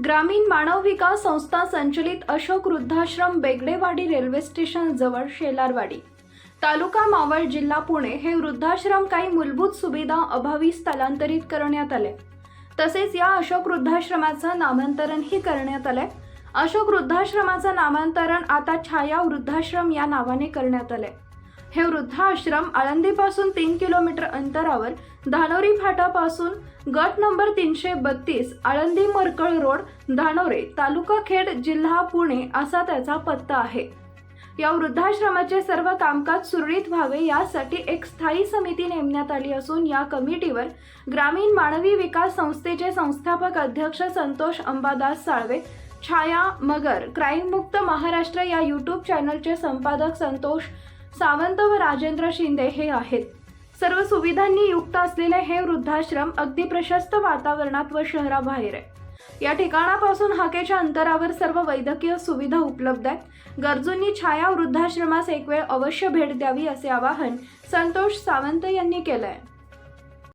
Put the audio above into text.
ग्रामीण मानव विकास संस्था संचलित अशोक वृद्धाश्रम बेगडेवाडी रेल्वे स्टेशन जवळ शेलारवाडी. तालुका मावळ जिल्हा पुणे हे वृद्धाश्रम काही मूलभूत सुविधा अभावी स्थलांतरित करण्यात आले. तसेच या अशोक वृद्धाश्रमाचं नामांतरणही करण्यात आलंय. अशोक वृद्धाश्रमाचं नामांतरण आता छाया वृद्धाश्रम या नावाने करण्यात आले हे वृद्धाश्रम आळंदीपासून तीन किलोमीटर अंतरावर धानोरी फाटापासून गट नंबर तीनशे बत्तीस आळंदी मरकळ रोड धानोरे तालुका खेड जिल्हा पुणे असा त्याचा पत्ता आहे. या वृद्धाश्रमाचे सर्व कामकाज सुरळीत व्हावे यासाठी एक स्थायी समिती नेमण्यात आली असून या कमिटीवर ग्रामीण मानवी विकास संस्थेचे संस्थापक अध्यक्ष संतोष अंबादास साळवे छाया मगर क्राईम मुक्त महाराष्ट्र या यूट्यूब चॅनलचे संपादक संतोष सावंत व राजेंद्र शिंदे हे आहेत. सर्व सुविधांनी युक्त असलेले हे वृद्धाश्रम अगदी प्रशस्त वातावरणात व शहराबाहेर आहे. या ठिकाणापासून हाकेच्या अंतरावर सर्व वैद्यकीय सुविधा उपलब्ध आहेत. गरजूंनी छाया वृद्धाश्रमास एक वेळ अवश्य भेट द्यावी असे आवाहन संतोष सावंत यांनी केलं आहे